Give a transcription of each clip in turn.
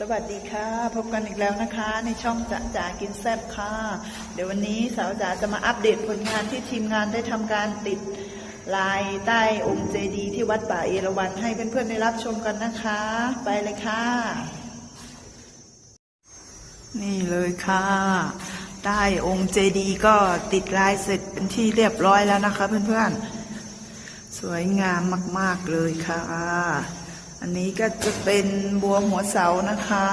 สวัสดีค่ะ พบกันอีกแล้วนะคะ ในช่องจ๋าจ๋ากินแซ่บค่ะ เดี๋ยววันนี้สาวจ๋าจะมาอัปเดตผลงานที่ทีมงานได้ทำการติดลายใต้องค์เจดีย์ที่วัดป่าเอราวัณให้เพื่อนๆได้รับชมกันนะคะ ไปเลยค่ะ นี่เลยค่ะ ใต้องค์เจดีย์ก็ติดลายเสร็จเป็นที่เรียบร้อยแล้วนะคะ เพื่อนๆ สวยงามมาก ๆเลยค่ะ อันนี้ก็จะเป็นบัวหัวเสานะคะ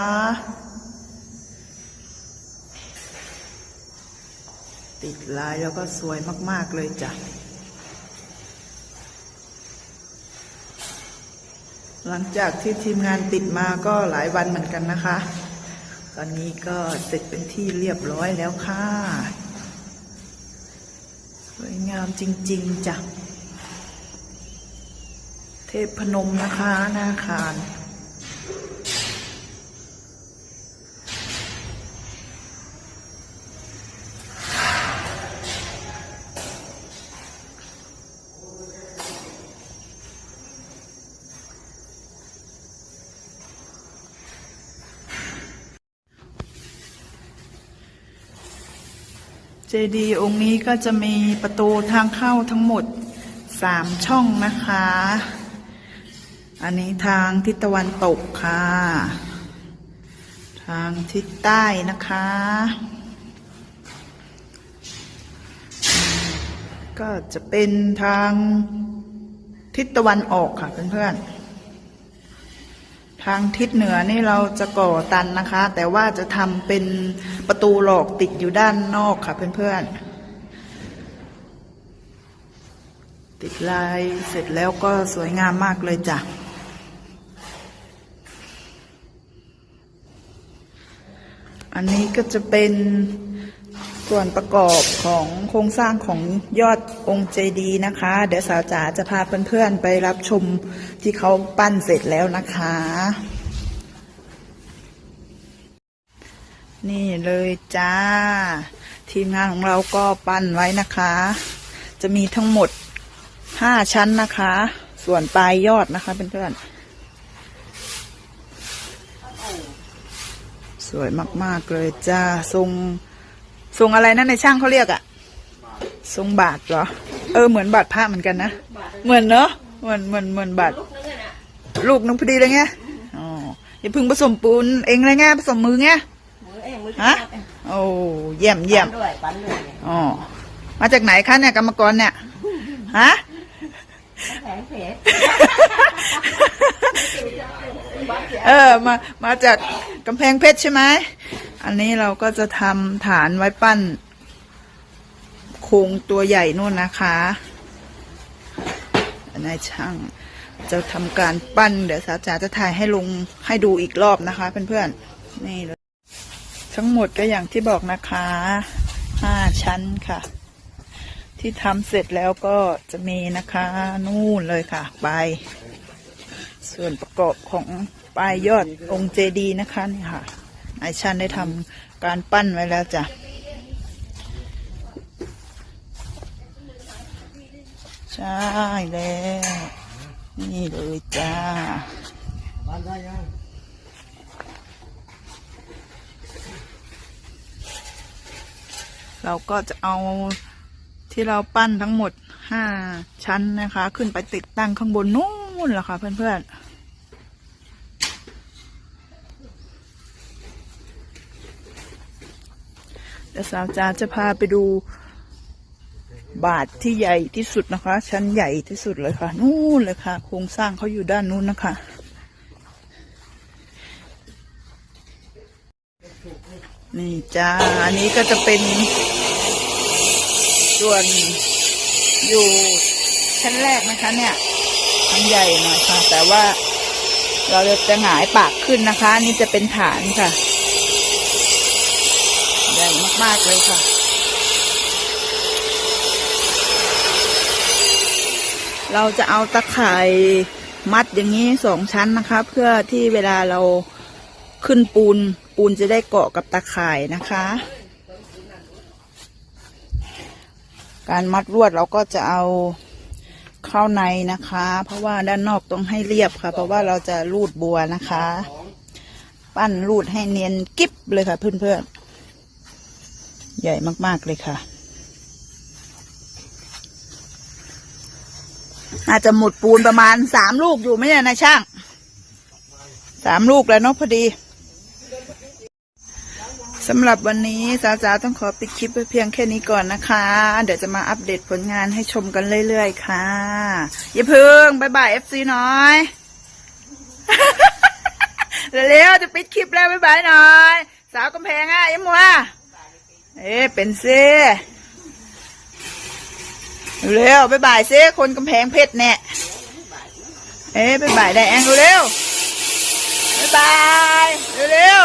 ติดลายแล้วก็สวยมาก ๆ เลยจ้ะ หลังจากที่ทีมงานติดมาก็หลายวันเหมือนกันนะคะ ตอนนี้ก็เสร็จเป็นที่เรียบร้อยแล้วค่ะ สวยงามจริง ๆจ้ะ เทพพนมนะคะหน้าคารเจดีย์องค์นี้ก็จะมีประตูทางเข้าทั้งหมดสามช่องนะคะ อันนี้ทางทิศตะวันตกค่ะ ทางทิศใต้นะคะ ก็จะเป็นทางทิศตะวันออกค่ะเพื่อนๆ ทางทิศเหนือนี่เราจะก่อตันนะคะ แต่ว่าจะทำเป็นประตูหลอกติดอยู่ด้านนอกค่ะเพื่อนๆติดลายเสร็จแล้วก็สวยงามมากเลยจ้ะ อันนี้ก็จะเป็นส่วนประกอบของโครงสร้างของยอดองค์เจดีย์นะคะ เดี๋ยวสาวจ๋าจะพาเพื่อนๆไปรับชมที่เขาปั้นเสร็จแล้วนะคะ นี่เลยจ้า ทีมงานของเราก็ปั้นไว้นะคะ จะมีทั้งหมดห้าชั้นนะคะ ส่วนปลายยอดนะคะเพื่อนๆ สวยมากๆเลยจ้าทรงทรงอะไรนั่นในช่างเขาเรียกอะทรงบาทเหรอ เออเหมือนบาทพระเหมือนกันนะเหมือนเนอะเหมือนเหมือนเหมือนบาทลูกนึงพอดีเลยไงอ๋ออย่าเพึ่งผสมปูนเองเลยไงผสมมือไงฮะโอ้เยี่ยมเยี่ยมอ๋อมาจากไหนคะเนี่ยกรรมกรเนี่ยฮะแผงเพชร เออมามาจากกำแพงเพชรใช่ไหมอันนี้เราก็จะทำฐานไว้ปั้น โครงตัวใหญ่นู่นนะคะนายช่างจะทำการปั้นเดี๋ยวสาจ๋าจะถ่ายให้ลงให้ดูอีกรอบนะคะเพื่อนๆนี่เลยทั้งหมดก็อย่างที่บอกนะคะห้าชั้นค่ะ ที่ทำเสร็จแล้วก็จะมีนะคะ นู่นเลยค่ะใบ ส่วนประกอบของปลายยอดองค์เจดีย์นะคะนี่ค่ะนายชันได้ทำการปั้นไว้แล้วจ้ะใช่แล้วนี่เลยจ้าเราก็จะเอาที่เราปั้นทั้งหมดห้าชั้นนะคะ ขึ้นไปติดตั้งข้างบนนู่นแหละค่ะเพื่อนๆ เดี๋ยวสาวจาจะพาไปดู บาทที่ใหญ่ที่สุดนะคะ ชั้นใหญ่ที่สุดเลยค่ะ นู่นเลยค่ะ โครงสร้างเขาอยู่ด้านนู้นนะคะ นี่จ้า อันนี้ก็จะเป็น ส่วนอยู่ชั้นแรกนะคะ เนี่ยชั้นใหญ่หน่อยค่ะ แต่ว่าเราจะหงายปากขึ้นนะคะ นี่จะเป็นฐานค่ะ มาก ๆ เลยค่ะ เราจะเอาตะข่ายมัดอย่างนี้สองชั้นนะคะ เพื่อที่เวลาเราขึ้นปูน ปูนจะได้เกาะกับตะข่ายนะคะ การมัดลวดเราก็จะเอาเข้าในนะคะ เพราะว่าด้านนอกต้องให้เรียบค่ะ เพราะว่าเราจะรูดบัวนะคะ ปั้นรูดให้เนียนกิ๊บเลยค่ะเพื่อนๆ ใหญ่มาก ๆ เลยค่ะอาจจะหมดปูนประมาณสามลูกอยู่ไหมเนี่ยนายช่าง สามลูกแล้วเนาะพอดีสำหรับวันนี้สาวจ๋าต้องขอปิดคลิปเพียงแค่นี้ก่อนนะคะ เดี๋ยวจะมาอัปเดตผลงานให้ชมกันเรื่อยๆ ค่ะอย่าเพึ่งบายบายเอฟซีน้อยเร็วๆจะปิดคลิปแล้วบายบายหน่อย สาวกำแพงอะยิ้มว่า เอ๊เป็นเซ่เร็วไปบายเซ่คนกำแพงเพชรเนี่ยเอ๊ะบายบายได้แองเร็วบายบายเร็ว